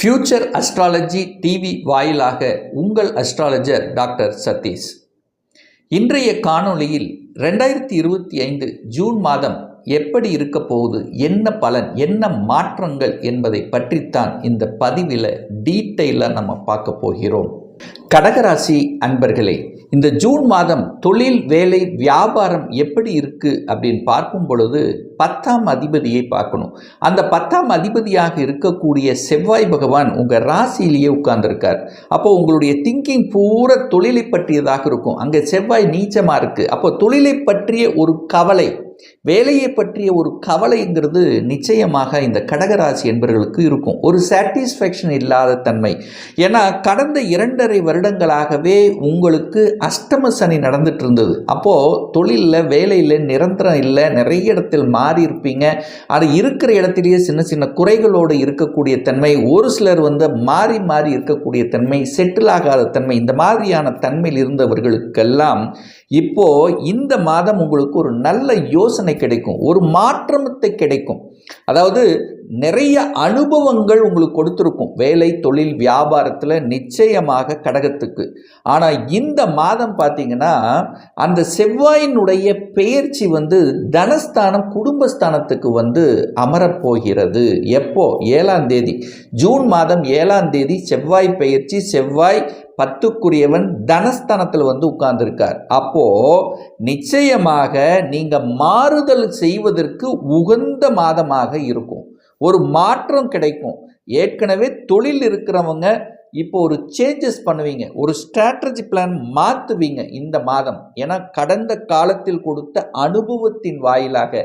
Future astrology TV வாயிலாக உங்கள் astrologer doctor Satish. இன்றைய காணொளியில் ரெண்டாயிரத்தி இருபத்தி ஐந்து ஜூன் மாதம் எப்படி இருக்க போகுது என்ன பலன் என்ன மாற்றங்கள் என்பதை பற்றித்தான் இந்த பதிவில் டீட்டெயிலாக நம்ம பார்க்க போகிறோம். கடகராசி அன்பர்களே இந்த ஜூன் மாதம் தொழில் வேலை வியாபாரம் எப்படி இருக்கு அப்படின்னு பார்க்கும் பொழுது பத்தாம் அதிபதியை பார்க்கணும். அந்த பத்தாம் அதிபதியாக இருக்கக்கூடிய செவ்வாய் பகவான் உங்கள் ராசியிலேயே உட்கார்ந்துருக்கார். அப்போ உங்களுடைய திங்கிங் பூரா தொழிலை பற்றியதாக இருக்கும். அங்கே செவ்வாய் நீச்சமாக இருக்குது அப்போ தொழிலை பற்றிய ஒரு கவலை வேலையை பற்றிய ஒரு கவலைங்கிறது நிச்சயமாக இந்த கடகராசி என்பவர்களுக்கு இருக்கும். ஒரு சாட்டிஸ்ஃபேக்ஷன் இல்லாத தன்மை. ஏன்னா கடந்த இரண்டரை வருடங்களாகவே உங்களுக்கு அஷ்டம சனி நடந்துட்டு இருந்தது அப்போது தொழிலில் வேலையில் நிரந்தரம் இல்லை நிறைய இடத்தில் மாறி இருப்பீங்க. அது இருக்கிற இடத்திலேயே சின்ன சின்ன குறைகளோடு இருக்கக்கூடிய தன்மை ஒரு சிலர் வந்து மாறி மாறி இருக்கக்கூடிய தன்மை செட்டில் ஆகாத தன்மை இந்த மாதிரியான தன்மையில் இருந்தவர்களுக்கெல்லாம் இப்போ இந்த மாதம் உங்களுக்கு ஒரு நல்ல யோசனை கிடைக்கும் ஒரு மாற்றத்தை கிடைக்கும். அதாவது நிறைய அனுபவங்கள் உங்களுக்கு கொடுத்துருக்கும். வேலை தொழில் வியாபாரத்தில் நிச்சயமாக கடகத்துக்கு. ஆனால் இந்த மாதம் பார்த்தீங்கன்னா அந்த செவ்வாயினுடைய பெயர்ச்சி வந்து தனஸ்தானம் குடும்பஸ்தானத்துக்கு வந்து அமரப்போகிறது. எப்போ? ஏழாம் தேதி. ஜூன் மாதம் ஏழாம் தேதி செவ்வாய் பெயர்ச்சி செவ்வாய் பத்துக்குரியவன் தனஸ்தானத்தில் வந்து உட்கார்ந்துருக்கார். அப்போ நிச்சயமாக நீங்கள் மாறுதல் செய்வதற்கு உகந்த மாதமாக இருக்கும். ஒரு மாற்றம் கிடைக்கும். ஏற்கனவே தொழில் இருக்கிறவங்க இப்போ ஒரு சேஞ்சஸ் பண்ணுவீங்க. ஒரு ஸ்ட்ராட்டஜி பிளான் மாற்றுவீங்க இந்த மாதம். ஏன்னா கடந்த காலத்தில் கொடுத்த அனுபவத்தின் வாயிலாக.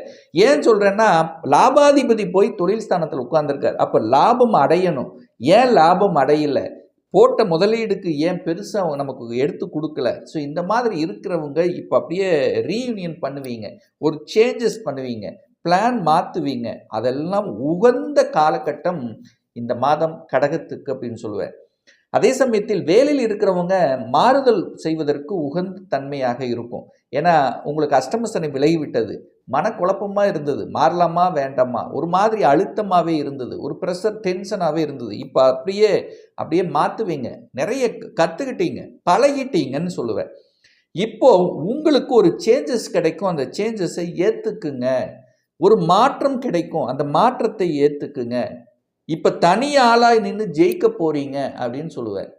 ஏன் சொல்கிறேன்னா லாபாதிபதி போய் தொழில் ஸ்தானத்தில் உட்கார்ந்துருக்கார். அப்போ லாபம் அடையணும். ஏன் லாபம் அடையலை? போட்ட முதலீடுக்கு ஏன் பெருசாக நமக்கு எடுத்து கொடுக்கல? ஸோ இந்த மாதிரி இருக்கிறவங்க இப்போ அப்படியே ரீயூனியன் பண்ணுவீங்க ஒரு சேஞ்சஸ் பண்ணுவீங்க பிளான் மாற்றுவீங்க அதெல்லாம் உகந்த காலகட்டம் இந்த மாதம் கடகத்துக்கு அப்படின்னு சொல்லுவேன். அதே சமயத்தில் வேலையில் இருக்கிறவங்க மாறுதல் செய்வதற்கு உகந்த தன்மையாக இருக்கும். ஏன்னா உங்களுக்கு அஷ்டமசனை விலகிவிட்டது. மனக்குழப்பமாக இருந்தது. மாறலாமா? வேண்டாமா? ஒரு மாதிரி அழுத்தமாகவே இருந்தது. ஒரு ப்ரெஷர் டென்ஷனாகவே இருந்தது. இப்போ அப்படியே அப்படியே மாற்றுவீங்க நிறைய கற்றுக்கிட்டீங்க பழகிட்டீங்கன்னு சொல்லுவேன். இப்போ உங்களுக்கு ஒரு சேஞ்சஸ் கிடைக்கும். அந்த சேஞ்சஸை ஏற்றுக்குங்க ஒரு மாற்றம் கிடைக்கும். அந்த மாற்றத்தை ஏற்றுக்குங்க இப்போ தனி ஆளாக நின்று ஜெயிக்க போகிறீங்க அப்படின்னு சொல்லுவேன்.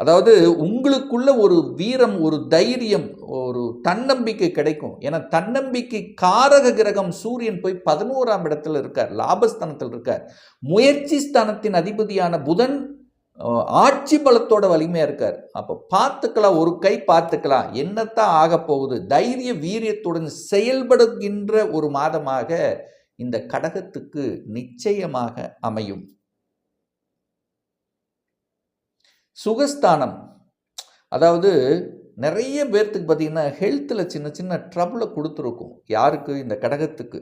அதாவது உங்களுக்குள்ள ஒரு வீரம் ஒரு தைரியம் ஒரு தன்னம்பிக்கை கிடைக்கும். ஏன்னா தன்னம்பிக்கை காரக கிரகம் சூரியன் போய் பதினோராம் இடத்துல இருக்கார் லாபஸ்தானத்தில் இருக்கார். முயற்சி ஸ்தானத்தின் அதிபதியான புதன் ஆட்சி பலத்தோட வலிமையாக இருக்கார். அப்போ பார்த்துக்கலாம் ஒரு கை பார்த்துக்கலாம். என்னத்தான் ஆக போகுது? தைரிய வீரியத்துடன் செயல்படுகின்ற ஒரு மாதமாக இந்த கடகத்துக்கு நிச்சயமாக அமையும். சுகஸ்தானம். அதாவது நிறைய பேர்த்துக்கு பார்த்திங்கன்னா ஹெல்த்தில் சின்ன சின்ன ட்ரபிளை கொடுத்துருக்கும். யாருக்கு? இந்த கடகத்துக்கு.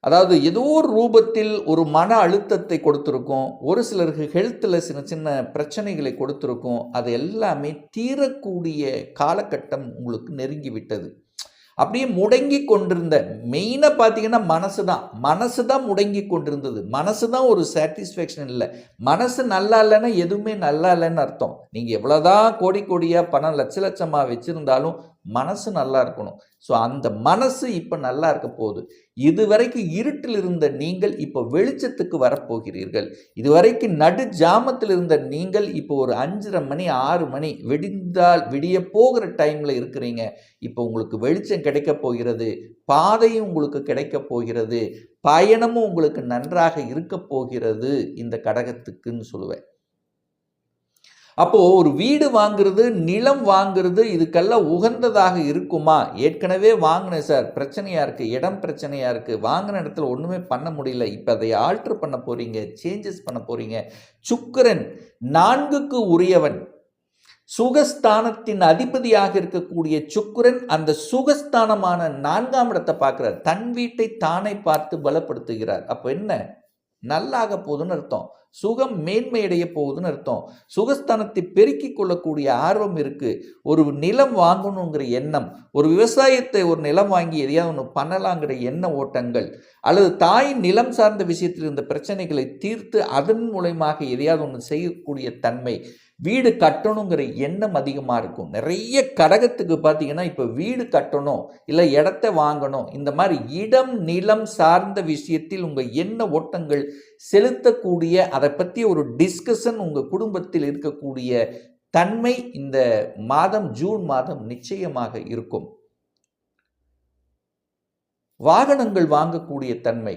அதாவது ஏதோ ஒரு ரூபத்தில் ஒரு மன அழுத்தத்தை கொடுத்துருக்கோம். ஒரு சிலருக்கு ஹெல்த்தில் சின்ன சின்ன பிரச்சனைகளை கொடுத்துருக்கோம். அது எல்லாமே தீரக்கூடிய காலகட்டம் உங்களுக்கு நெருங்கி விட்டது. அப்படியே முடங்கி கொண்டிருந்த மெயினாக பார்த்தீங்கன்னா மனசு தான். மனசு தான் முடங்கி கொண்டிருந்தது. மனசு தான் ஒரு சாட்டிஸ்ஃபேக்ஷன் இல்லை. மனசு நல்லா இல்லைன்னா எதுவுமே நல்லா இல்லைன்னு அர்த்தம். நீங்கள் எவ்வளோதான் கோடி கோடியாக பணம் லட்ச லட்சமாக வச்சுருந்தாலும் மனசு நல்லா இருக்கணும். ஸோ அந்த மனசு இப்போ நல்லா இருக்க போகுது. இதுவரைக்கும் இருட்டில் இருந்த நீங்கள் இப்போ வெளிச்சத்துக்கு வரப்போகிறீர்கள். இதுவரைக்கும் நடு ஜாமத்தில் இருந்த நீங்கள் இப்போ ஒரு அஞ்சரை மணி ஆறு மணி வெடிந்தால் விடிய போகிற டைமில் இருக்கிறீங்க. இப்போ உங்களுக்கு வெளிச்சம் கிடைக்க போகிறது. பாதையும் உங்களுக்கு கிடைக்க போகிறது. பயணமும் உங்களுக்கு நன்றாக இருக்க போகிறது. இந்த கடகத்துக்குன்னு சொல்லுவேன். அப்போது ஒரு வீடு வாங்குறது நிலம் வாங்குறது இதுக்கெல்லாம் உகந்ததாக இருக்குமா? ஏற்கனவே வாங்கினேன் சார். பிரச்சனையாக இருக்குது இடம் பிரச்சனையாக இருக்குது வாங்கின இடத்துல ஒன்றுமே பண்ண முடியல. இப்போ அதை ஆல்ட்ரு பண்ண போகிறீங்க சேஞ்சஸ் பண்ண போகிறீங்க சுக்கரன் நான்குக்கு உரியவன். சுகஸ்தானத்தின் அதிபதியாக இருக்கக்கூடிய சுக்குரன் அந்த சுகஸ்தானமான நான்காம் இடத்தை பார்க்குறார். தன் வீட்டை தானே பார்த்து பலப்படுத்துகிறார். அப்போ என்ன? நல்லாக போகுதுன்னு அர்த்தம். சுகம் மேன்மையடைய போகுதுன்னு அர்த்தம். சுகஸ்தானத்தை பெருக்கிக் கொள்ளக்கூடிய ஆர்வம் இருக்குது ஒரு நிலம் வாங்கணுங்கிற எண்ணம் ஒரு விவசாயத்தை ஒரு நிலம் வாங்கி எதையாவது ஒன்று பண்ணலாங்கிற எண்ண ஓட்டங்கள் அல்லது தாய் நிலம் சார்ந்த விஷயத்தில் இருந்த பிரச்சனைகளை தீர்த்து அதன் மூலயமாக எதையாவது ஒன்று செய்யக்கூடிய தன்மை வீடு கட்டணுங்கிற எண்ணம் அதிகமாக இருக்கும். நிறைய கடகத்துக்கு பார்த்தீங்கன்னா இப்போ வீடு கட்டணும் இல்லை இடத்த வாங்கணும் இந்த மாதிரி இடம் நிலம் சார்ந்த விஷயத்தில் உங்கள் எண்ண ஓட்டங்கள் செலுத்தக்கூடிய அதை பற்றி ஒரு டிஸ்கஷன் உங்கள் குடும்பத்தில் இருக்கக்கூடிய தன்மை இந்த மாதம் ஜூன் மாதம் நிச்சயமாக இருக்கும். வாகனங்கள் வாங்கக்கூடிய தன்மை.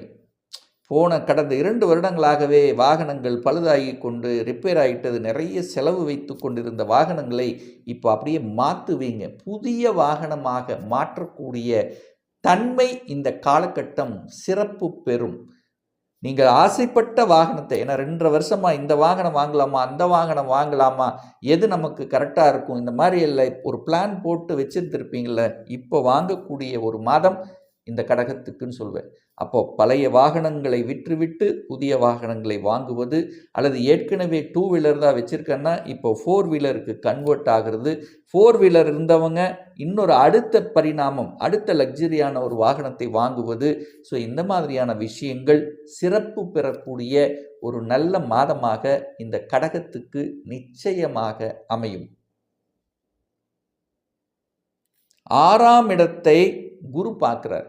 போன கடந்த இரண்டு வருடங்களாகவே வாகனங்கள் பழுதாகி கொண்டு ரிப்பேர் ஆகிட்டது. நிறைய செலவு வைத்து கொண்டிருந்த வாகனங்களை இப்போ அப்படியே மாற்றுவீங்க புதிய வாகனமாக மாற்றக்கூடிய தன்மை இந்த காலகட்டம் சிறப்பு பெறும். நீங்கள் ஆசைப்பட்ட வாகனத்தை ஏன்னா ரெண்டரை வருஷமாக இந்த வாகனம் வாங்கலாமா அந்த வாகனம் வாங்கலாமா எது நமக்கு கரெக்டாக இருக்கும் இந்த மாதிரி இல்லை ஒரு பிளான் போட்டு வச்சுருந்துருப்பீங்கள இப்போ வாங்கக்கூடிய ஒரு மாதம் இந்த கடகத்துக்குன்னு சொல்வேன். அப்போ பழைய வாகனங்களை விற்றுவிட்டு புதிய வாகனங்களை வாங்குவது அல்லது ஏற்கனவே டூ வீலர் தான் வச்சுருக்கேன்னா இப்போ ஃபோர் வீலருக்கு கன்வெர்ட் ஆகிறது. ஃபோர் வீலர் இருந்தவங்க இன்னொரு அடுத்த பரிணாமம் அடுத்த லக்ஸரியான ஒரு வாகனத்தை வாங்குவது. ஸோ இந்த மாதிரியான விஷயங்கள் சிறப்பு பெறக்கூடிய ஒரு நல்ல மாதமாக இந்த கடகத்துக்கு நிச்சயமாக அமையும். ஆறாம் இடத்தை குரு பார்க்குறார்.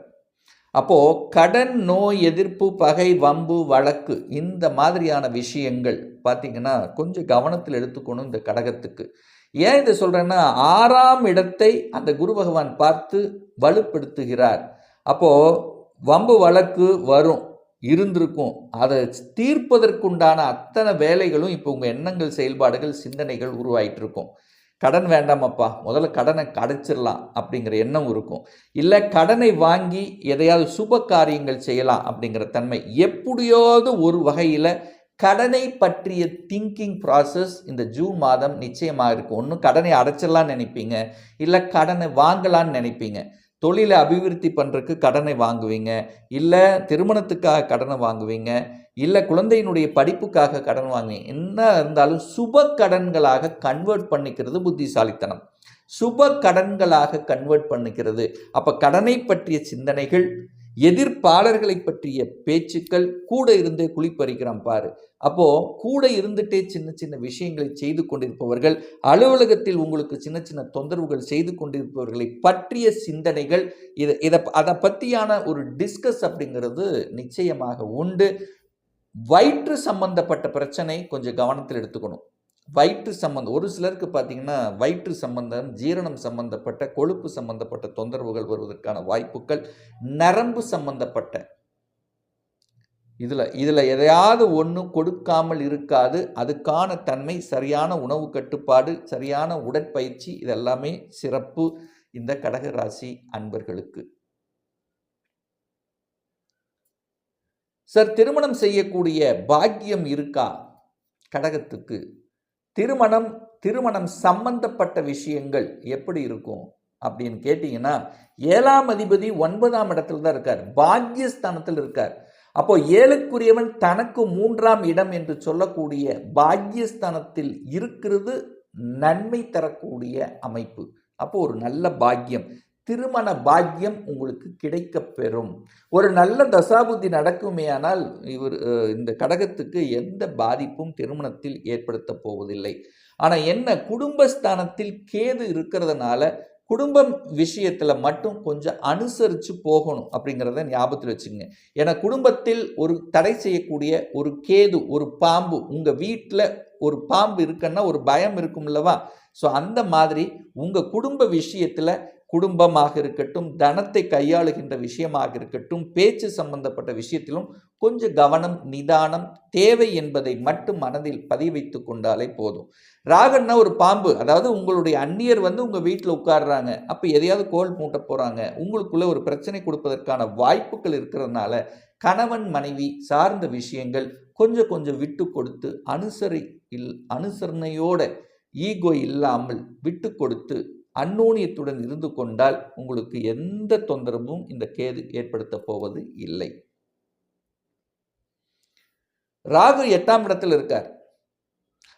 அப்போது கடன் நோய் எதிர்ப்பு பகை வம்பு வழக்கு இந்த மாதிரியான விஷயங்கள் பார்த்திங்கன்னா கொஞ்சம் கவனத்தில் எடுத்துக்கணும் இந்த கடகத்துக்கு. ஏன் இதை சொல்கிறேன்னா ஆறாம் இடத்தை அந்த குரு பகவான் பார்த்து வலுப்படுத்துகிறார். அப்போது வம்பு வழக்கு வரும் இருந்திருக்கும். அதை தீர்ப்பதற்குண்டான அத்தனை வேலைகளும் இப்போ உங்கள் எண்ணங்கள் செயல்பாடுகள் சிந்தனைகள் உருவாயிட்டு இருக்கும் கடன் வேண்டாமப்பா முதல்ல கடனை அடைச்சிடலாம் அப்படிங்கிற எண்ணம் இருக்கும். இல்லை கடனை வாங்கி எதையாவது சுப காரியங்கள் செய்யலாம் அப்படிங்கிற தன்மை எப்படியாவது ஒரு வகையில் கடனை பற்றிய திங்கிங் ப்ராசஸ் இந்த ஜூன் மாதம் நிச்சயமாக இருக்கும். ஒன்று கடனை அடைச்சிடலான்னு நினைப்பீங்க. இல்லை கடனை வாங்கலான்னு நினைப்பீங்க. தொழிலை அபிவிருத்தி பண்ணுறதுக்கு கடனை வாங்குவீங்க. இல்லை திருமணத்துக்காக கடனை வாங்குவீங்க. இல்லை குழந்தையினுடைய படிப்புக்காக கடன் வாங்குவீங்க என்ன இருந்தாலும் சுப கடன்களாக கன்வெர்ட் பண்ணிக்கிறது புத்திசாலித்தனம். சுப கடன்களாக கன்வெர்ட் பண்ணிக்கிறது. அப்போ கடனை பற்றிய சிந்தனைகள் எதிர்ப்பாளர்களை பற்றிய பேச்சுக்கள் கூட இருந்தே குளிப்பறிக்கிறான் பாரு. அப்போ கூட இருந்துட்டே சின்ன சின்ன விஷயங்களை செய்து கொண்டிருப்பவர்கள் அலுவலகத்தில் உங்களுக்கு சின்ன சின்ன தொந்தரவுகள் செய்து கொண்டிருப்பவர்களை பற்றிய சிந்தனைகள் இதை இதை அதை பற்றியான ஒரு டிஸ்கஸ் அப்படிங்கிறது நிச்சயமாக உண்டு. வயிற்று சம்பந்தப்பட்ட பிரச்சனை கொஞ்சம் கவனத்தில் எடுத்துக்கணும். வயிற்று சம்பந்தம் ஒரு சிலருக்கு பார்த்தீங்கன்னா வயிற்று சம்பந்தம் ஜீரணம் சம்பந்தப்பட்ட கொழுப்பு சம்பந்தப்பட்ட தொந்தரவுகள் வருவதற்கான வாய்ப்புகள் நரம்பு சம்பந்தப்பட்ட. இதில் இதில் எதையாவது ஒன்று கொடுக்காமல் இருக்காது. அதுக்கான தன்மை சரியான உணவு கட்டுப்பாடு சரியான உடற்பயிற்சி இதெல்லாமே சிறப்பு இந்த கடகராசி அன்பர்களுக்கு. சார் திருமணம் செய்யக்கூடிய பாக்கியம் இருக்கா? கடகத்துக்கு. திருமணம் திருமணம் சம்பந்தப்பட்ட விஷயங்கள் எப்படி இருக்கும்? அப்படின்னு கேட்டிங்கன்னா ஏழாம் அதிபதி ஒன்பதாம் இடத்துல தான் இருக்கார். பாக்யஸ்தானத்தில் இருக்கார். அப்போ ஏழுக்குரியவன் தனக்கு மூன்றாம் இடம் என்று சொல்லக்கூடிய பாக்யஸ்தானத்தில் இருக்கிறது நன்மை தரக்கூடிய அமைப்பு. அப்போ ஒரு நல்ல பாக்கியம். திருமண பாக்கியம் உங்களுக்கு கிடைக்க பெறும் ஒரு நல்ல தசாபுத்தி நடக்குமேயானால் இவர் இந்த கடகத்துக்கு எந்த பாதிப்பும் திருமணத்தில் ஏற்படுத்த போவதில்லை. ஆனால் என்ன குடும்பஸ்தானத்தில் கேது இருக்கிறதுனால குடும்பம் விஷயத்தில் மட்டும் கொஞ்சம் அனுசரித்து போகணும் அப்படிங்கிறத ஞாபகத்தில் வச்சுங்க ஏன்னா குடும்பத்தில் ஒரு தடை செய்யக்கூடிய ஒரு கேது ஒரு பாம்பு உங்கள் வீட்டில் ஒரு பாம்பு இருக்குன்னா ஒரு பயம் இருக்கும் இல்லவா ஸோ அந்த மாதிரி உங்கள் குடும்ப விஷயத்தில் குடும்பமாக இருக்கட்டும் தனத்தை கையாளுகின்ற விஷயமாக இருக்கட்டும் பேச்சு சம்பந்தப்பட்ட விஷயத்திலும் கொஞ்சம் கவனம் நிதானம் தேவை என்பதை மட்டும் மனதில் பதிவைத்து கொண்டாலே போதும். ராகன்னா ஒரு பாம்பு. அதாவது உங்களுடைய அந்நியர் வந்து உங்கள் வீட்டில் உட்காடுறாங்க அப்போ எதையாவது கோல் மூட்ட போகிறாங்க உங்களுக்குள்ளே ஒரு பிரச்சனை கொடுப்பதற்கான வாய்ப்புகள் இருக்கிறதுனால கணவன் மனைவி சார்ந்த விஷயங்கள் கொஞ்சம் கொஞ்சம் விட்டு கொடுத்து அனுசரி இல் அனுசரணையோட ஈகோ இல்லாமல் விட்டு கொடுத்து அந்நூனியத்துடன் இருந்து கொண்டால் உங்களுக்கு எந்த தொந்தரவும் இந்த கேது ஏற்படுத்த போவது இல்லை. ராகு எட்டாம் இடத்தில் இருக்கார்.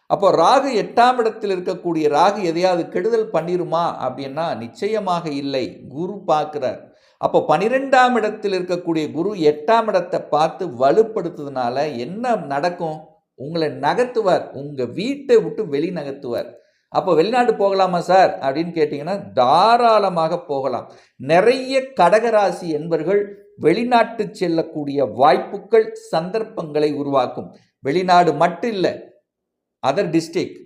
அப்போ ராகு எட்டாம் இடத்தில் இருக்கக்கூடிய ராகு எதையாவது கெடுதல் பண்ணிருமா அப்படின்னா நிச்சயமாக இல்லை. குரு பார்க்கிறார். அப்போ பனிரெண்டாம் இடத்தில் இருக்கக்கூடிய குரு எட்டாம் இடத்தை பார்த்து வலுப்படுத்துறதுனால என்ன நடக்கும்? உங்களை நகர்த்துவார். உங்கள் வீட்டை விட்டு வெளி நகர்த்துவார் அப்போ வெளிநாட்டு போகலாமா சார்? அப்படின்னு கேட்டிங்கன்னா தாராளமாக போகலாம். நிறைய கடகராசி என்பர்கள் வெளிநாட்டு செல்லக்கூடிய வாய்ப்புகள் சந்தர்ப்பங்களை உருவாக்கும். வெளிநாடு மட்டும் இல்லை அதர் டிஸ்ட்ரிக்ட்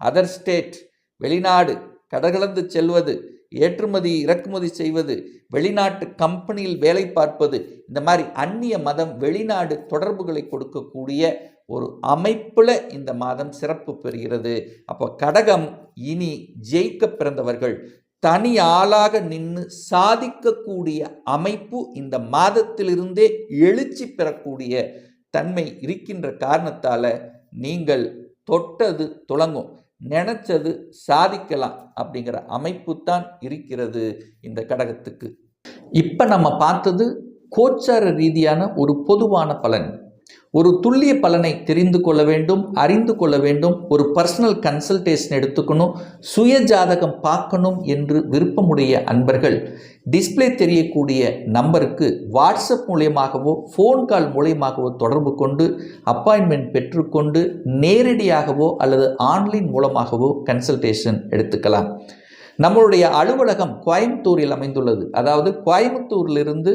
அதர் ஸ்டேட் வெளிநாடு கடகலந்து செல்வது ஏற்றுமதி இறக்குமதி செய்வது வெளிநாட்டு கம்பெனியில் வேலை பார்ப்பது இந்த மாதிரி அந்நிய மதம் வெளிநாடு தொடர்புகளை கொடுக்கக்கூடிய ஒரு அமைப்பில் இந்த மாதம் சிறப்பு பெறுகிறது. அப்போ கடகம் இனி ஜெயிக்க பிறந்தவர்கள் தனி ஆளாக நின்று சாதிக்கக்கூடிய அமைப்பு இந்த மாதத்திலிருந்தே எழுச்சி பெறக்கூடிய தன்மை இருக்கின்ற காரணத்தால் நீங்கள் தொட்டது துளங்கும் நினச்சது சாதிக்கலாம் அப்படிங்கிற அமைப்பு தான் இருக்கிறது இந்த கடகத்துக்கு. இப்போ நம்ம பார்த்தது கோச்சார ரீதியான ஒரு பொதுவான பலன். ஒரு துல்லிய பலனை தெரிந்து கொள்ள வேண்டும் அறிந்து கொள்ள வேண்டும் ஒரு பர்சனல் கன்சல்டேஷன் எடுத்துக்கணும் சுய ஜாதகம் பார்க்கணும் என்று விருப்பமுடைய அன்பர்கள் டிஸ்பிளே தெரியக்கூடிய நம்பருக்கு வாட்ஸ்அப் மூலியமாகவோ ஃபோன் கால் மூலியமாகவோ தொடர்பு கொண்டு அப்பாயின்மெண்ட் பெற்றுக்கொண்டு நேரடியாகவோ அல்லது ஆன்லைன் மூலமாகவோ கன்சல்டேஷன் எடுத்துக்கலாம். நம்மளுடைய அலுவலகம் கோயம்புத்தூரில் அமைந்துள்ளது. அதாவது கோயம்புத்தூரிலிருந்து